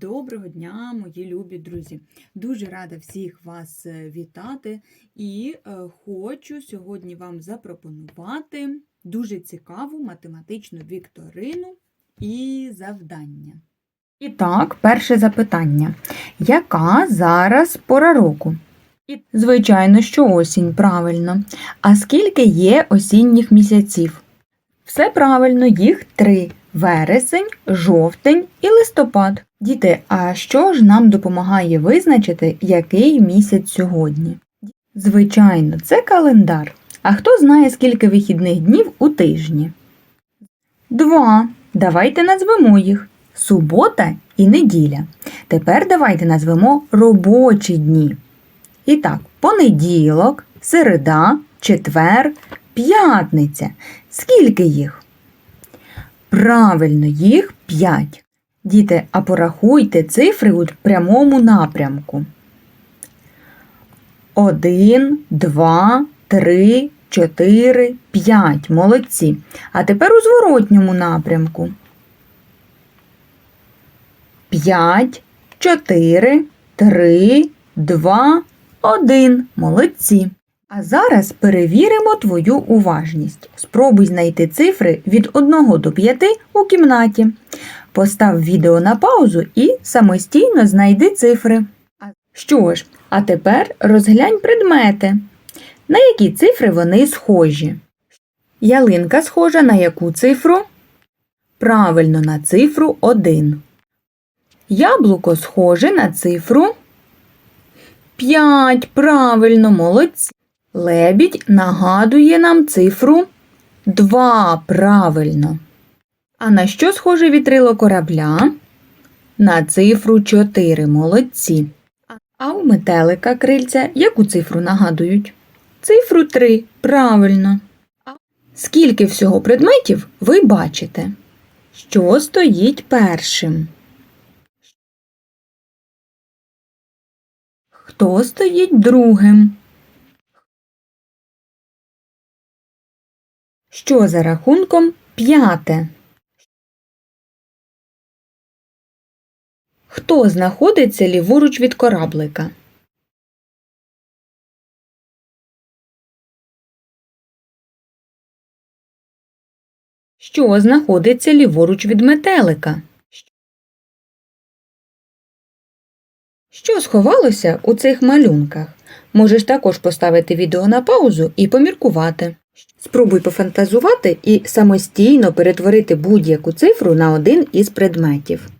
Доброго дня, мої любі друзі! Дуже рада всіх вас е, вітати і е, хочу сьогодні вам запропонувати дуже цікаву математичну вікторину і завдання. І так, перше запитання. Яка зараз пора року? Звичайно, що осінь, правильно. А скільки є осінніх місяців? Все правильно, їх три: вересень, жовтень і листопад. Діти, а що ж нам допомагає визначити, який місяць сьогодні? Звичайно, це календар. А хто знає, скільки вихідних днів у тижні? Два. Давайте назвемо їх субота і неділя. Тепер давайте назвемо робочі дні. І так, понеділок, середа, четвер, п'ятниця. Скільки їх? Правильно, їх п'ять. Діти, а порахуйте цифри у прямому напрямку. Один, два, три, чотири, п'ять. Молодці. А тепер у зворотньому напрямку. П'ять, чотири, три, два, один. Молодці. А зараз перевіримо твою уважність. Спробуй знайти цифри від 1 до 5 у кімнаті. Постав відео на паузу і самостійно знайди цифри. Що ж, а тепер розглянь предмети. На які цифри вони схожі? Ялинка схожа на яку цифру? Правильно, на цифру 1. Яблуко схоже на цифру 5. Правильно, молодці. Лебідь нагадує нам цифру 2. Правильно. А на що схоже вітрило корабля? На цифру 4. Молодці. А у метелика крильця яку цифру нагадують? Цифру 3. Правильно. Скільки всього предметів ви бачите? Що стоїть першим? Хто стоїть другим? Що за рахунком п'яте? Хто знаходиться ліворуч від кораблика? Що знаходиться ліворуч від метелика? Що сховалося у цих малюнках? Можеш також поставити відео на паузу і поміркувати. Спробуй пофантазувати і самостійно перетворити будь-яку цифру на один із предметів.